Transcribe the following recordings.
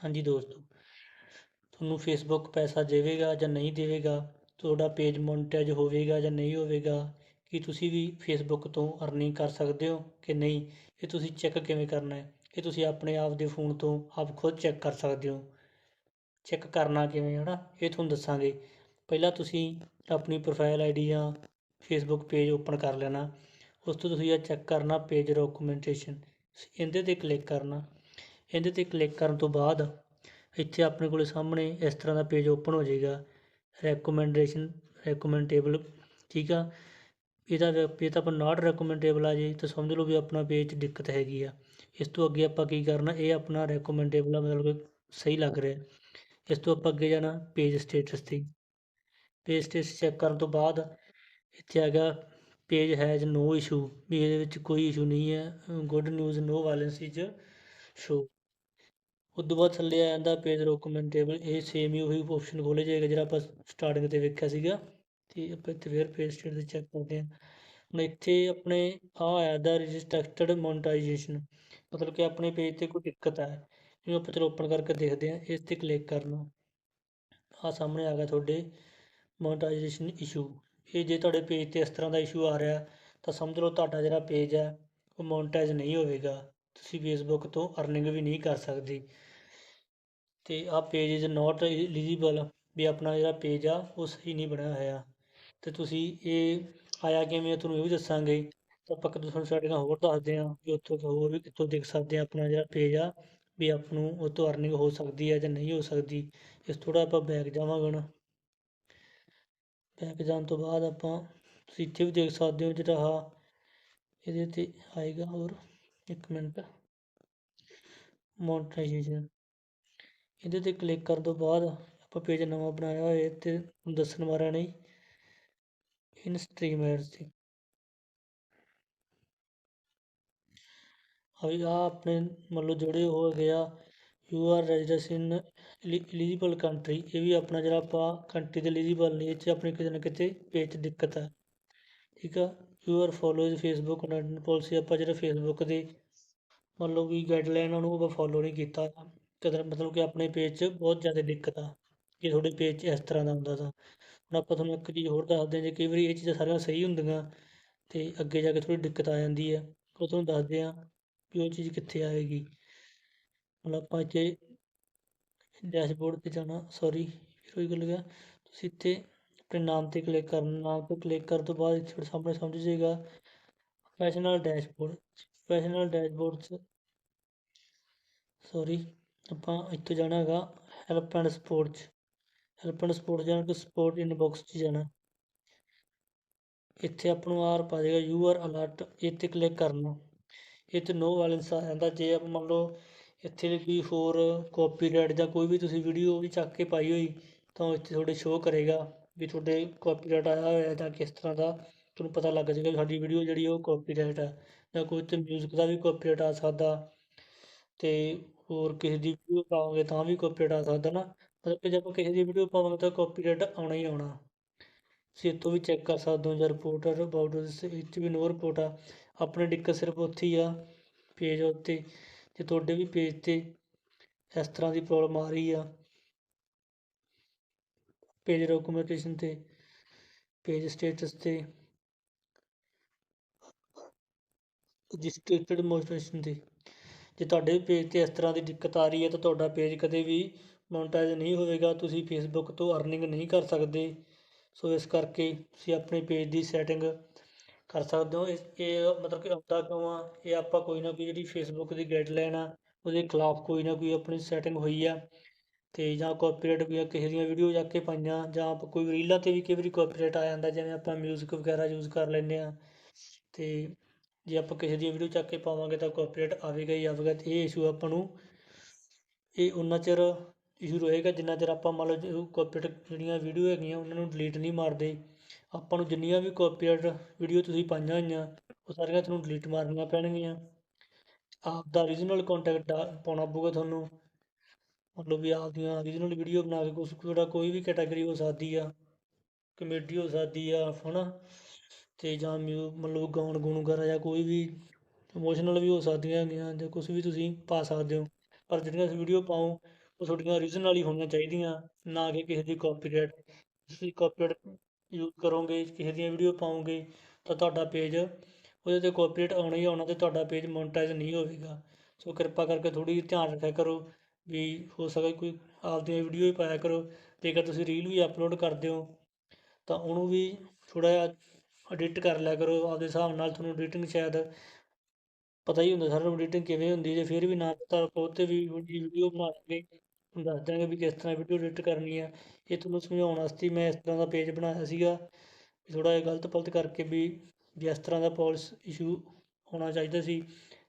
ਹਾਂਜੀ ਦੋਸਤੋ, ਤੁਹਾਨੂੰ ਫੇਸਬੁੱਕ ਪੈਸਾ ਦੇਵੇਗਾ ਜਾਂ ਨਹੀਂ ਦੇਵੇਗਾ, ਤੁਹਾਡਾ ਪੇਜ ਮੋਨਟਾਈਜ ਹੋਵੇਗਾ ਜਾਂ ਨਹੀਂ ਹੋਵੇਗਾ, ਕੀ ਤੁਸੀਂ ਵੀ ਫੇਸਬੁੱਕ ਤੋਂ ਅਰਨਿੰਗ ਕਰ ਸਕਦੇ ਹੋ ਕਿ ਨਹੀਂ? ਇਹ ਤੁਸੀਂ ਚੈੱਕ ਕਿਵੇਂ ਕਰਨਾ ਹੈ? ਇਹ ਤੁਸੀਂ ਆਪਣੇ ਆਪ ਦੇ ਫੋਨ ਤੋਂ ਆਪ ਖੁਦ ਚੈੱਕ ਕਰ ਸਕਦੇ ਹੋ। ਚੈੱਕ ਕਰਨਾ ਕਿਵੇਂ ਹੈ ਨਾ? ਇਹ ਤੁਹਾਨੂੰ ਦੱਸਾਂਗੇ। ਪਹਿਲਾਂ ਤੁਸੀਂ ਆਪਣੀ ਪ੍ਰੋਫਾਈਲ ਆਈਡੀ ਜਾਂ ਫੇਸਬੁੱਕ ਪੇਜ ਓਪਨ ਕਰ ਲੈਣਾ। ਉਸ ਤੋਂ ਤੁਸੀਂ ਇਹ ਚੈੱਕ ਕਰਨਾ ਪੇਜ ਡਾਕੂਮੈਂਟੇਸ਼ਨ ਇਹਦੇ ਤੇ ਕਲਿੱਕ ਕਰਨਾ। ਇਹਦੇ ਤੇ ਕਲਿੱਕ ਕਰਨ ਤੋਂ ਬਾਅਦ ਇੱਥੇ ਆਪਣੇ ਕੋਲ ਸਾਹਮਣੇ ਇਸ ਤਰ੍ਹਾਂ ਦਾ ਪੇਜ ਓਪਨ ਹੋ ਜਾਏਗਾ। ਰੈਕੋਮੈਂਡੇਸ਼ਨ ਰੈਕੋਮੈਂਡੇਬਲ ਠੀਕ ਆ? ਇਹਦਾ ਪੇਜ ਤਾਂ ਆਪਾਂ ਨਾਟ ਰੈਕੋਮੈਂਡੇਬਲ ਆ ਜੇ ਤਾਂ ਸਮਝ ਲਓ ਵੀ ਆਪਣਾ ਪੇਜ 'ਚ ਦਿੱਕਤ ਹੈਗੀ ਆ। ਇਸ ਤੋਂ ਅੱਗੇ ਆਪਾਂ ਕੀ ਕਰਨਾ, ਇਹ ਆਪਣਾ ਰੈਕੋਮੈਂਡੇਬਲ ਆ, ਮਤਲਬ ਕਿ ਸਹੀ ਲੱਗ ਰਿਹਾ। ਇਸ ਤੋਂ ਆਪਾਂ ਅੱਗੇ ਜਾਣਾ ਪੇਜ ਸਟੇਟਸ ਤੇ। ਪੇਜ ਸਟੇਟਸ ਚੈੱਕ ਕਰਨ ਤੋਂ ਬਾਅਦ ਇੱਥੇ ਆ ਗਿਆ ਪੇਜ ਹੈਜ਼ ਨੋ ਇਸ਼ੂ ਵੀ ਇਹਦੇ ਵਿੱਚ ਕੋਈ ਇਸ਼ੂ ਨਹੀਂ ਹੈ। Good news no violence is show ਉਸ ਤੋਂ ਬਾਅਦ ਥੱਲੇ ਆ ਜਾਂਦਾ ਪੇਜ ਡਾਕੂਮੈਂਟੇਬਲ ਇਹ ਸੇਮ ਹੀ ਉਹੀ ਆਪਸ਼ਨ ਖੋਲੇ ਜਾਏਗਾ ਜਿਹੜਾ ਆਪਾਂ ਸਟਾਰਟਿੰਗ ਤੇ ਵੇਖਿਆ ਸੀਗਾ, ਤੇ ਆਪਾਂ ਇੱਥੇ ਫੇਰ ਪੇਜ ਸਟੇਟ ਤੇ ਚੈੱਕ ਕਰਦੇ ਹਾਂ। ਹੁਣ ਇੱਥੇ ਆਪਣੇ ਆ ਆਇਆ ਦਾ ਰਜਿਸਟਰਡ ਮੋਨਟਾਈਜੇਸ਼ਨ ਮਤਲਬ ਕਿ ਆਪਣੇ ਪੇਜ ਤੇ ਕੋਈ ਦਿੱਕਤ ਹੈ ਜਿਹਨੂੰ ਆਪਾਂ ਚਲੋ ਓਪਨ ਕਰਕੇ ਦੇਖਦੇ ਹਾਂ, ਇਸ ਤੇ ਕਲਿੱਕ ਕਰਨਾ। ਆ ਸਾਹਮਣੇ ਆ ਗਿਆ ਤੁਹਾਡੇ ਮੋਨਟਾਈਜੇਸ਼ਨ ਇਸ਼ੂ ਇਹ ਜੇ ਤੁਹਾਡੇ ਪੇਜ ਤੇ ਇਸ ਤਰ੍ਹਾਂ ਦਾ ਇਸ਼ੂ ਆ ਰਿਹਾ, ਤਾਂ ਸਮਝ ਲਓ ਤੁਹਾਡਾ ਜਿਹੜਾ ਪੇਜ ਹੈ ਉਹ ਮੋਨਟਾਈਜ਼ ਨਹੀਂ ਹੋਵੇਗਾ। ਤੁਸੀਂ ਫੇਸਬੁੱਕ ਤੋਂ ਅਰਨਿੰਗ ਵੀ ਨਹੀਂ ਕਰ ਸਕਦੇ। ਤੇ ਆ ਪੇਜ ਇਜ਼ ਨਾਟ ਐਲੀਜੀਬਲ ਵੀ ਆਪਣਾ ਜਿਹੜਾ ਪੇਜ ਆ, ਉਹ ਸਹੀ ਨਹੀਂ ਬਣਿਆ ਹੋਇਆ। ਤੇ ਤੁਸੀਂ ਇਹ ਆਇਆ ਕਿਵੇਂ ਤੁਹਾਨੂੰ ਇਹ ਵੀ ਦੱਸਾਂਗੇ। ਤਾਂ ਆਪਾਂ ਇੱਕ ਤੁਹਾਨੂੰ ਨਾਲ ਹੋਰ ਦੱਸਦੇ ਹਾਂ ਕਿ ਉੱਥੋਂ ਹੋਰ ਵੀ ਕਿੱਥੋਂ ਦੇਖ ਸਕਦੇ ਆ ਆਪਣਾ ਜਿਹੜਾ ਪੇਜ ਆ, ਵੀ ਆਪ ਨੂੰ ਉਹ ਤੋਂ ਅਰਨਿੰਗ ਹੋ ਸਕਦੀ ਹੈ ਜਾਂ ਨਹੀਂ ਹੋ ਸਕਦੀ। ਇਸ ਥੋੜਾ ਆਪਾਂ ਬੈਕ ਜਾਵਾਂਗੇ ਹੁਣ। ਬੈਕ ਜਾਣ ਤੋਂ ਬਾਅਦ ਆਪਾਂ ਤੁਸੀਂ ਇੱਥੇ ਵੀ ਦੇਖ ਸਕਦੇ ਹੋ ਜਿਹੜਾ ਆ ਇਹਦੇ ਤੇ ਆਏਗਾ ਹੋਰ। ਇੱਕ ਮਿੰਟ। ਮੋਨਟਾਈਜੇਸ਼ਨ ਇਹਦੇ ਤੇ ਕਲਿੱਕ ਕਰਨ ਤੋਂ ਬਾਅਦ ਆਪਾਂ ਪੇਜ ਨਵਾਂ ਬਣਾਇਆ ਹੋਇਆ ਤੇ ਦੱਸਣ ਵਾਲਾ ਨਹੀਂ। ਇਨ ਸਟ੍ਰੀਮ ਐਡਸ ਤੇ ਅਭੀ ਆ ਆਪਣੇ ਮੰਨ ਲਓ ਜਿਹੜੇ ਹੋ ਗਿਆ you are residence in eligible country ਇਹ ਵੀ ਆਪਣਾ ਜਿਹੜਾ ਆਪਾਂ ਕੰਟਰੀ ਦੇ ਐਲੀਜੀਬਲ ਨਹੀਂ ਇਹ 'ਚ ਆਪਣੀ ਕਿਤੇ ਨਾ ਕਿਤੇ ਪੇਜ 'ਚ ਦਿੱਕਤ ਹੈ ਠੀਕ ਆ? You are Facebook content policy ਆਪਾਂ ਜਿਹੜਾ ਫੇਸਬੁੱਕ ਦੇ ਮੰਨ ਲਓ ਕਿ ਗਾਈਡਲਾਈਨ ਉਹਨੂੰ ਆਪਾਂ ਫੋਲੋ ਨਹੀਂ ਕੀਤਾ। ਕਦਰ ਮਤਲਬ ਕਿ ਆਪਣੇ ਪੇਜ 'ਚ ਬਹੁਤ ਜ਼ਿਆਦਾ ਦਿੱਕਤ ਆ ਜੇ ਤੁਹਾਡੇ ਪੇਜ 'ਚ ਇਸ ਤਰ੍ਹਾਂ ਦਾ ਹੁੰਦਾ ਤਾਂ। ਹੁਣ ਆਪਾਂ ਤੁਹਾਨੂੰ ਇੱਕ ਚੀਜ਼ ਹੋਰ ਦੱਸਦੇ ਹਾਂ ਜੇ ਕਈ ਵਾਰੀ ਇਹ ਚੀਜ਼ਾਂ ਸਾਰੀਆਂ ਸਹੀ ਹੁੰਦੀਆਂ, ਤੇ ਅੱਗੇ ਜਾ ਕੇ ਥੋੜੀ ਦਿੱਕਤ ਆ ਜਾਂਦੀ ਹੈ ਉਹ ਤੁਹਾਨੂੰ ਦੱਸਦੇ ਹਾਂ ਵੀ ਉਹ ਚੀਜ਼ ਕਿੱਥੇ ਆਏਗੀ। ਹੁਣ ਆਪਾਂ ਇੱਥੇ ਡੈਸ਼ਬੋਰਡ ਤੇ ਜਾਣਾ ਸੌਰੀ ਫਿਰ ਉਹੀ ਗੱਲ ਗਿਆ। ਤੁਸੀਂ ਇੱਥੇ ਆਪਣੇ ਨਾਮ ਤੇ ਕਲਿੱਕ ਕਰਨ ਨਾਮ ਤੇ ਕਲਿੱਕ ਕਰਨ ਤੋਂ ਬਾਅਦ ਇੱਥੇ ਸਾਹਮਣੇ ਸਮਝ ਜਾਏਗਾ। ਪ੍ਰੋਫੈਸ਼ਨਲ ਡੈਸ਼ਬੋਰਡ ਪ੍ਰੋਫੈਸ਼ਨਲ ਡੈਸ਼ਬੋਰਡ 'ਚ ਸੌਰੀ ਆਪਾਂ ਇੱਥੇ ਜਾਣਾ ਹੈਗਾ ਹੈਲਪ ਐਂਡ ਸਪੋਰਟ 'ਚ। ਹੈਲਪ ਐਂਡ ਸਪੋਰਟ ਜਾਣਾ ਕਿ ਸਪੋਰਟ ਇਨਬਾਕਸ 'ਚ ਜਾਣਾ। ਇੱਥੇ ਆਪਾਂ ਨੂੰ ਆਰ ਪਾ ਜਾਏਗਾ ਯੂ ਆਰ ਅਲਰਟ ਇੱਥੇ ਕਲਿੱਕ ਕਰਨਾ। ਇੱਥੇ ਨੋ ਵਾਇਲੈਂਸ ਆ ਜਾਂਦਾ। ਜੇ ਆਪਾਂ ਮੰਨ ਲਓ ਇੱਥੇ ਕੋਈ ਹੋਰ ਕਾਪੀਰਾਈਟ ਜਾਂ ਕੋਈ ਵੀ ਤੁਸੀਂ ਵੀਡੀਓ ਵੀ ਚੱਕ ਕੇ ਪਾਈ ਹੋਈ, ਤਾਂ ਇੱਥੇ ਤੁਹਾਡੇ ਸ਼ੋਅ ਕਰੇਗਾ। ਵੀ ਤੁਹਾਡੇ ਕਾਪੀਰਾਈਟ ਆਇਆ ਹੋਇਆ ਜਾਂ ਕਿਸ ਤਰ੍ਹਾਂ ਦਾ, ਤੁਹਾਨੂੰ ਪਤਾ ਲੱਗ ਜਾਏਗਾ ਸਾਡੀ ਵੀਡੀਓ ਜਿਹੜੀ ਉਹ ਕਾਪੀਰਾਈਟ ਹੈ ਜਾਂ ਕੋਈ ਤੇ ਮਿਊਜ਼ਿਕ ਦਾ ਵੀ ਕਾਪੀਰਾਈਟ ਆ ਸਕਦਾ ਤੇ ਹੋਰ ਕਿਸੇ ਦੀ ਵੀਡੀਓ ਪਾਵਾਂਗੇ ਤਾਂ ਵੀ ਕਾਪੀਰਾਈਟ ਆ ਸਕਦਾ ਨਾ, ਮਤਲਬ ਕਿ ਜੇ ਆਪਾਂ ਕਿਸੇ ਦੀ ਵੀਡੀਓ ਪਾਵਾਂਗੇ ਤਾਂ ਕਾਪੀਰਾਈਟ ਆਉਣਾ ਹੀ ਆਉਣਾ। ਤੁਸੀਂ ਇੱਥੋਂ ਵੀ ਚੈੱਕ ਕਰ ਸਕਦੇ ਹੋ ਜਾਂ ਰਿਪੋਰਟਰ ਅਬਾਊਟ ਇਸ ਵਿੱਚ ਵੀ ਨੋ ਰਿਪੋਰਟ ਆ, ਆਪਣੇ ਦਿੱਕਤ ਸਿਰਫ ਉੱਥੇ ਹੀ ਆ ਪੇਜ ਉੱਤੇ, ਜੇ ਤੁਹਾਡੇ ਵੀ ਪੇਜ ਤੇ ਇਸ ਤਰ੍ਹਾਂ ਦੀ ਪ੍ਰੋਬਲਮ ਆ ਰਹੀ ਆ ਪੇਜ ਡਾਕੂਮੈਂਟੇਸ਼ਨ ਤੇ, ਪੇਜ ਸਟੇਟਸ ਤੇ ਰਜਿਸਟਰਡ ਮੋਟੀਵੇਸ਼ਨ ਤੇ। ਜੇ ਤੁਹਾਡੇ ਪੇਜ ਤੇ ਇਸ ਤਰ੍ਹਾਂ ਦੀ ਦਿੱਕਤ ਆ ਰਹੀ ਹੈ, ਤਾਂ ਤੁਹਾਡਾ ਪੇਜ ਕਦੇ ਵੀ ਮੋਨਟਾਈਜ਼ ਨਹੀਂ ਹੋਵੇਗਾ। ਤੁਸੀਂ ਫੇਸਬੁੱਕ ਤੋਂ ਅਰਨਿੰਗ ਨਹੀਂ ਕਰ ਸਕਦੇ। ਸੋ ਇਸ ਕਰਕੇ ਤੁਸੀਂ ਆਪਣੇ ਪੇਜ ਦੀ ਸੈਟਿੰਗ ਕਰ ਸਕਦੇ ਹੋ। ਇਸ, ਇਹ ਮਤਲਬ ਕਿ ਆਉਂਦਾ ਕਿਉਂ ਆ। ਇਹ ਆਪਾਂ ਕੋਈ ਨਾ ਕੋਈ ਜਿਹੜੀ ਫੇਸਬੁੱਕ ਦੀ ਗਾਈਡਲਾਈਨ ਆ, ਉਹਦੇ ਖਿਲਾਫ ਕੋਈ ਨਾ ਕੋਈ ਆਪਣੀ ਸੈਟਿੰਗ ਹੋਈ ਆ। ਤੇ ਜਾਂ ਕਾਪੀਰਾਈਟ ਵੀ ਕਿਸੇ ਦੀਆਂ ਵੀਡੀਓ ਜਾ ਕੇ ਪਾਈਆਂ, ਜਾਂ ਆਪਾਂ ਕੋਈ ਰੀਲਾਂ ਤੇ ਵੀ ਕਈ ਵਾਰੀ ਕਾਪੀਰਾਈਟ ਆ ਜਾਂਦਾ, ਜਿਵੇਂ ਆਪਾਂ ਮਿਊਜ਼ਿਕ ਵਗੈਰਾ ਯੂਜ਼ ਕਰ ਲੈਂਦੇ ਆ ਤੇ ਜੇ ਆਪਾਂ ਕਿਸੇ ਦੀ ਵੀਡੀਓ ਚੱਕ ਕੇ ਪਾਵਾਂਗੇ ਤਾਂ ਕਾਪੀਰਾਈਟ ਆਵੇਗਾ ਹੀ ਆਵੇਗਾ, ਤੇ ਇਹ ਇਸ਼ੂ ਆਪਾਂ ਨੂੰ, ਇਹ ਉਹਨਾਂ ਚਿਰ ਇਸ਼ੂ ਰਹੇਗਾ, ਜਿੰਨਾ ਚਿਰ ਆਪਾਂ ਮੰਨ ਲਓ ਕਾਪੀਰਾਈਟ ਜਿਹੜੀਆਂ ਵੀਡੀਓ ਹੈਗੀਆਂ, ਉਹਨਾਂ ਨੂੰ ਡਿਲੀਟ ਨਹੀਂ ਮਾਰਦੇ। ਆਪਾਂ ਨੂੰ ਜਿੰਨੀਆਂ ਵੀ ਕਾਪੀਰਾਈਟ ਵੀਡੀਓ ਤੁਸੀਂ ਪਾਈਆਂ ਹੋਈਆਂ, ਉਹ ਸਾਰੀਆਂ ਤੁਹਾਨੂੰ ਡਿਲੀਟ ਮਾਰਨੀਆਂ ਪੈਣਗੀਆਂ। ਆਪ ਦਾ ਓਰੀਜਨਲ ਕੰਟੈਕਟ ਪਾਉਣਾ ਪਊਗਾ ਤੁਹਾਨੂੰ। ਮਤਲਬ ਵੀ ਆਪਦੀਆਂ ਓਰੀਜਨਲ ਵੀਡੀਓ ਬਣਾ ਕੇ ਕੁਛ ਤੁਹਾਡਾ ਕੋਈ ਵੀ ਕੈਟਾਗਰੀ ਹੋ ਸਕਦੀ ਆ ਕਮੇਡੀ ਹੋ ਸਕਦੀ ਆ, ਹਨਾ? ਤੇ ਜਾਂ ਮਿਊ ਮਤਲਬ ਗਾਉਣ ਗੁਣ ਵਗੈਰਾ ਜਾਂ ਕੋਈ ਵੀ ਇਮੋਸ਼ਨਲ ਵੀ ਹੋ ਸਕਦੀਆਂ ਹੈਗੀਆਂ ਜਾਂ ਕੁਛ ਵੀ ਤੁਸੀਂ ਪਾ ਸਕਦੇ ਹੋ। ਪਰ ਜਿਹੜੀਆਂ ਅਸੀਂ ਵੀਡੀਓ ਪਾਓ ਉਹ ਤੁਹਾਡੀਆਂ ਓਰੀਜਨਲ ਹੀ ਹੋਣੀਆਂ ਚਾਹੀਦੀਆਂ, ਨਾ ਕਿ ਕਿਸੇ ਦੀ ਕਾਪੀਰਾਈਟ ਤੁਸੀਂ ਕਾਪੀਰਾਈਟ ਯੂਜ਼ ਕਰੋਗੇ, ਕਿਸੇ ਦੀਆਂ ਵੀਡੀਓ ਪਾਓਗੇ, ਤਾਂ ਤੁਹਾਡਾ ਪੇਜ ਉਹਦੇ 'ਤੇ ਕਾਪੀਰਾਈਟ ਆਉਣਾ ਹੀ ਆਉਣਾ ਅਤੇ ਤੁਹਾਡਾ ਪੇਜ ਮੋਨਟਾਈਜ਼ ਨਹੀਂ ਹੋਵੇਗਾ। ਸੋ ਕਿਰਪਾ ਕਰਕੇ ਥੋੜ੍ਹੀ ਜਿਹੀ ਧਿਆਨ ਰੱਖਿਆ ਕਰੋ। ਵੀ ਹੋ ਸਕੇ ਕੋਈ ਆਪਦੀਆਂ ਵੀਡੀਓ ਵੀ ਪਾਇਆ ਕਰੋ। ਜੇਕਰ ਤੁਸੀਂ ਰੀਲ ਵੀ ਅਪਲੋਡ ਕਰਦੇ ਹੋ, ਤਾਂ ਉਹਨੂੰ ਵੀ ਥੋੜ੍ਹਾ ਜਿਹਾ ਐਡਿਟ ਕਰ ਲਿਆ ਕਰੋ। ਆਪਦੇ ਹਿਸਾਬ ਨਾਲ ਤੁਹਾਨੂੰ ਐਡੀਟਿੰਗ ਸ਼ਾਇਦ ਪਤਾ ਹੀ ਹੁੰਦਾ, ਸਾਰਿਆਂ ਨੂੰ ਐਡੀਟਿੰਗ ਕਿਵੇਂ ਹੁੰਦੀ ਜੇ ਫਿਰ ਵੀ ਨਾ ਪਤਾ ਉਹ 'ਤੇ ਵੀ ਵੀਡੀਓ ਬਣਾ ਕੇ ਦੱਸ ਦਿਆਂਗੇ ਵੀ ਕਿਸ ਤਰ੍ਹਾਂ ਵੀਡੀਓ ਐਡਿਟ ਕਰਨੀ ਆ ਇਹ ਤੁਹਾਨੂੰ ਸਮਝਾਉਣ ਵਾਸਤੇ ਮੈਂ ਇਸ ਤਰ੍ਹਾਂ ਦਾ ਪੇਜ ਬਣਾਇਆ ਸੀਗਾ। ਥੋੜ੍ਹਾ ਜਿਹਾ ਗਲਤ ਪਲਤ ਕਰਕੇ ਵੀ ਵੀ ਇਸ ਤਰ੍ਹਾਂ ਦਾ ਪੋਲਿਸ ਇਸ਼ੂ ਹੋਣਾ ਚਾਹੀਦਾ ਸੀ,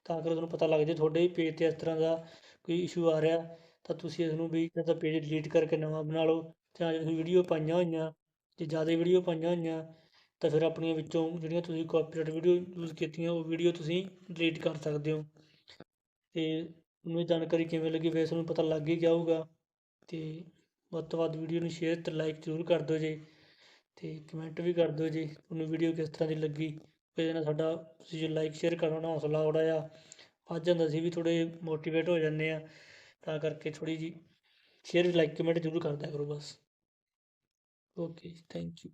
ਤਾਂ ਕਰ ਤੁਹਾਨੂੰ ਪਤਾ ਲੱਗ ਜੇ ਤੁਹਾਡੇ ਪੇਜ 'ਤੇ ਇਸ ਤਰ੍ਹਾਂ ਦਾ ਕੋਈ ਇਸ਼ੂ ਆ ਰਿਹਾ, ਤਾਂ ਤੁਸੀਂ ਇਸ ਨੂੰ ਵੀ ਇਹਦਾ ਪੇਜ ਡਿਲੀਟ ਕਰਕੇ ਨਵਾਂ ਬਣਾ ਲਓ, ਜਾਂ ਜੇ ਤੁਸੀਂ ਵੀਡੀਓ ਪਾਈਆਂ ਹੋਈਆਂ, ਜੇ ਜ਼ਿਆਦਾ ਵੀਡੀਓ ਪਾਈਆਂ ਹੋਈਆਂ, ਤਾਂ ਫਿਰ ਆਪਣੀਆਂ ਵਿੱਚੋਂ ਜਿਹੜੀਆਂ ਤੁਸੀਂ ਕਾਪੀਰਾਈਟ ਵੀਡੀਓ ਯੂਜ਼ ਕੀਤੀਆਂ, ਉਹ ਵੀਡੀਓ ਤੁਸੀਂ ਡਿਲੀਟ ਕਰ ਸਕਦੇ ਹੋ। ਅਤੇ ਮੈਨੂੰ ਜਾਣਕਾਰੀ ਕਿਵੇਂ ਲੱਗੀ ਵੈਸੇ ਨੂੰ ਪਤਾ ਲੱਗ ਹੀ ਗਿਆ ਹੋਊਗਾ। ਅਤੇ ਵੱਧ ਤੋਂ ਵੱਧ ਵੀਡੀਓ ਨੂੰ ਸ਼ੇਅਰ ਅਤੇ ਲਾਈਕ ਜ਼ਰੂਰ ਕਰ ਦਿਓ ਜੀ ਅਤੇ ਕਮੈਂਟ ਵੀ ਕਰ ਦਿਓ ਜੀ, ਤੁਹਾਨੂੰ ਵੀਡੀਓ ਕਿਸ ਤਰ੍ਹਾਂ ਦੀ ਲੱਗੀ, ਇਹਦੇ ਨਾਲ ਸਾਡਾ ਤੁਸੀਂ ਜੇ ਲਾਈਕ ਸ਼ੇਅਰ ਕਰੋ ਨਾ, ਹੌਸਲਾ ਥੋੜ੍ਹਾ ਜਿਹਾ ਵੱਧ ਜਾਂਦਾ ਸੀ ਵੀ ਥੋੜ੍ਹੇ ਮੋਟੀਵੇਟ ਹੋ ਜਾਂਦੇ ਆ ਤਾਂ ਕਰਕੇ ਥੋੜ੍ਹੀ ਜਿਹੀ ਸ਼ੇਅਰ ਲਾਈਕ ਕਮੈਂਟ ਜ਼ਰੂਰ ਕਰਦਾ ਕਰੋ ਬਸ। Okay thank you